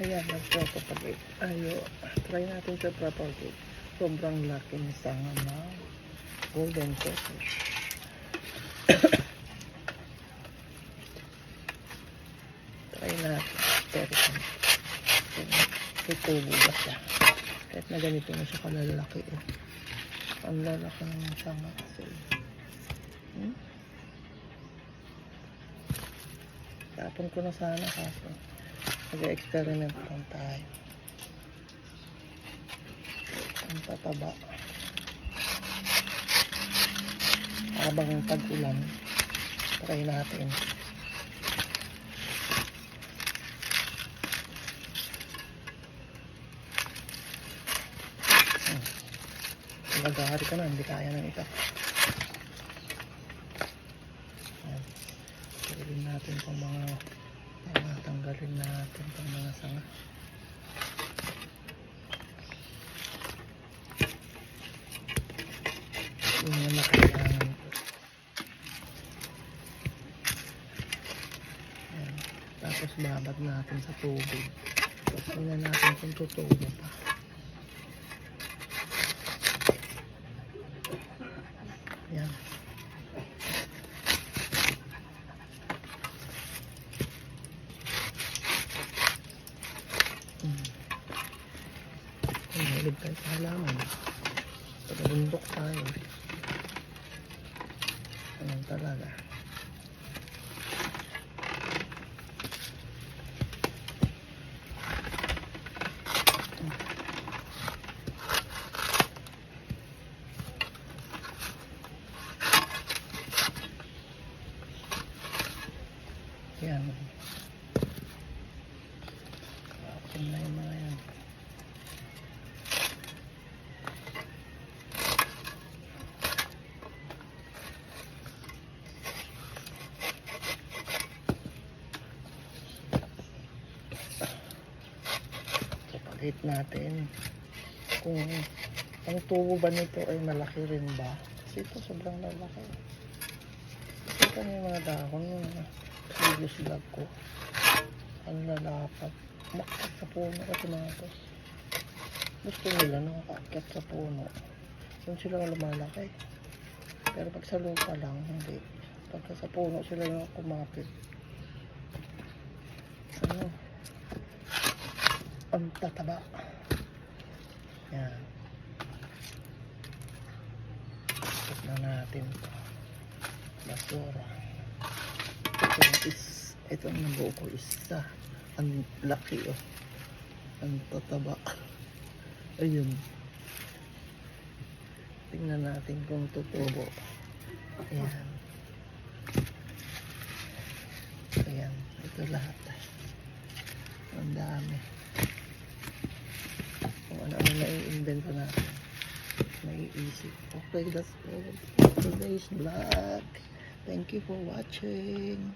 Ayan, nagpropagate. Ayo, try natin sa propagate. Sobrang laki ng sanga na golden pepper. try natin. Pero kung may tubo ba siya. Kahit na ganito na siya kalalaki. Eh. Ang lalaki ng sanga kasi. Hmm? Tapon ko na sana kaso. Mag-experiment lang tayo. Ang tataba. Habang tag-ulan, try natin. Hmm. Nagahari ka na, hindi kaya ng ito. Ayan. Natin mga mga tanggalin natin itong mga sanga. Yung na nakailangan. Tapos babad natin sa tubig. Tingnan natin kung tutubo pa. Kung mahilig tayo sa halaman, ta tayo. Ganun talaga. Yan. Kapin na yung mga Kapagit natin kung ang tubo ba nito ay malaki rin ba? Kasi ito sobrang lalaki. Ito yung mga dahon yung previous vlog ko. Ang lalapat. Umakyat sa puno kasi mga to. Gusto nila nakakaakyat sa puno. Doon sila lumalaki. Pero pag sa lupa lang, hindi. Pagka sa puno sila yung kumapit. Ano? Ang tataba. Yan. Tapos na natin to. Basura. Ito is, ito ang nabuo ko isa. Ang laki oh. Ang tataba. Ayun. Tingnan natin kung tutubo. Ayan. Ayan. Ito lahat. Ang dami. Ano-ano nai-invento natin. Naiisip. Okay, that's all. Today's vlog. Thank you for watching.